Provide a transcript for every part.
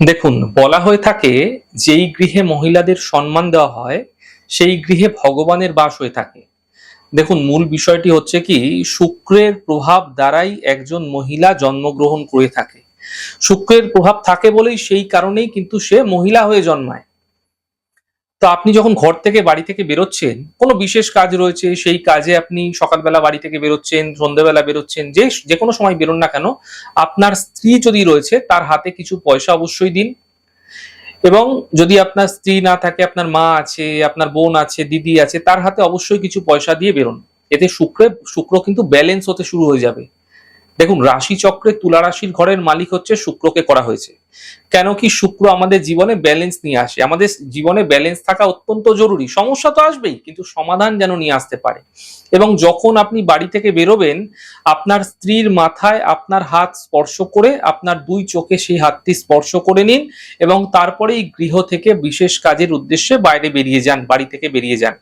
দেখুন, বলা হয়ে থাকে যেই গৃহে মহিলাদের সম্মান দেওয়া হয়, সেই গৃহে ভগবানের বাস হয়ে থাকে। দেখুন, মূল বিষয়টি হচ্ছে কি, শুক্রের প্রভাব দ্বারাই একজন মহিলা জন্মগ্রহণ করে থাকে। শুক্রের প্রভাব থাকে বলেই সেই কারণেই কিন্তু সে মহিলা হয়ে জন্মায়। তো আপনি যখন ঘর থেকে বাড়ি থেকে বেরোচ্ছেন, কোনো বিশেষ কাজ রয়েছে? সেই কাজে আপনি সকালবেলা বাড়ি থেকে বেরোচ্ছেন, সন্ধ্যেবেলা বেরোচ্ছেন, যে যে কোনো সময় বেরোন না কেন, আপনার স্ত্রী যদি রয়েছে, তার হাতে কিছু পয়সা অবশ্যই দিন। এবং যদি আপনার স্ত্রী না থাকে, আপনার মা আছে, আপনার বোন আছে, দিদি আছে, তার হাতে অবশ্যই কিছু পয়সা দিয়ে বেরোন। এতে শুক্রে, শুক্র কিন্তু ব্যালেন্স হতে শুরু হয়ে যাবে। দেখুন রাশি চক্রে তুলা রাশির ঘরের মালিক হচ্ছে শুক্রকে করা হয়েছে। কেন কি শুক্র আমাদের জীবনে ব্যালেন্স নিয়ে আসে? আমাদের জীবনে ব্যালেন্স থাকা অত্যন্ত জরুরি। সমস্যা তো আসবেই, কিন্তু সমাধান যেন নিয়ে আসতে পারে। এবং যখন আপনি বাড়ি থেকে বেরোবেন, আপনার স্ত্রীর মাথায় আপনার হাত স্পর্শ করে, আপনার দুই চোখে সেই হাতটি স্পর্শ করে নিন এবং তারপরেই গৃহ থেকে বিশেষ কাজের উদ্দেশ্যে বাইরে বেরিয়ে যান, বাড়ি থেকে বেরিয়ে যান।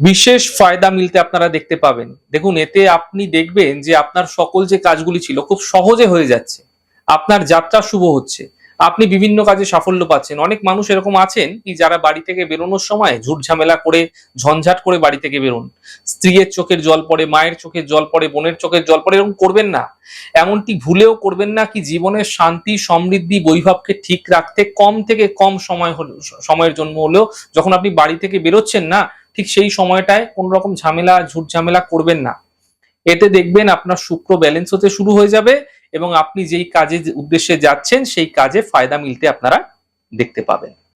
বিশেষ ফায়দা মিলতে আপনারা দেখতে পাবেন। দেখুন, এতে আপনি দেখবেন যে আপনার সকল যে কাজগুলি ছিল, খুব সহজে হয়ে যাচ্ছে। আপনার যাত্রা শুভ হচ্ছে। আপনি বিভিন্ন কাজে সাফল্য পাচ্ছেন। অনেক মানুষ এরকম আছেন কি যারা বাড়ি থেকে বেরোনোর সময় ঝুট ঝামেলা করে, ঝঞ্ঝাট করে বাড়ি থেকে বেরোন। স্ত্রীর চোখের জল পড়ে, মায়ের চোখের জল পড়ে, বোনের চোখের জল পড়ে, এরকম করবেন না। এমনটি ভুলেও করবেন না কি জীবনের শান্তি, সমৃদ্ধি, বৈভবকে ঠিক রাখতে কম থেকে কম সময় হল- সময়ের জন্য হলেও যখন আপনি বাড়ি থেকে বেরোচ্ছেন না, ঠিক সেই সময়টায় কোন রকম ঝামেলা, ঝুট ঝামেলা করবেন না। এতে দেখবেন আপনার শুক্র ব্যালেন্স হতে শুরু হয়ে যাবে এবং আপনি যেই কাজে উদ্দেশ্যে যাচ্ছেন সেই কাজে ফায়দা মিলতে আপনারা দেখতে পাবেন।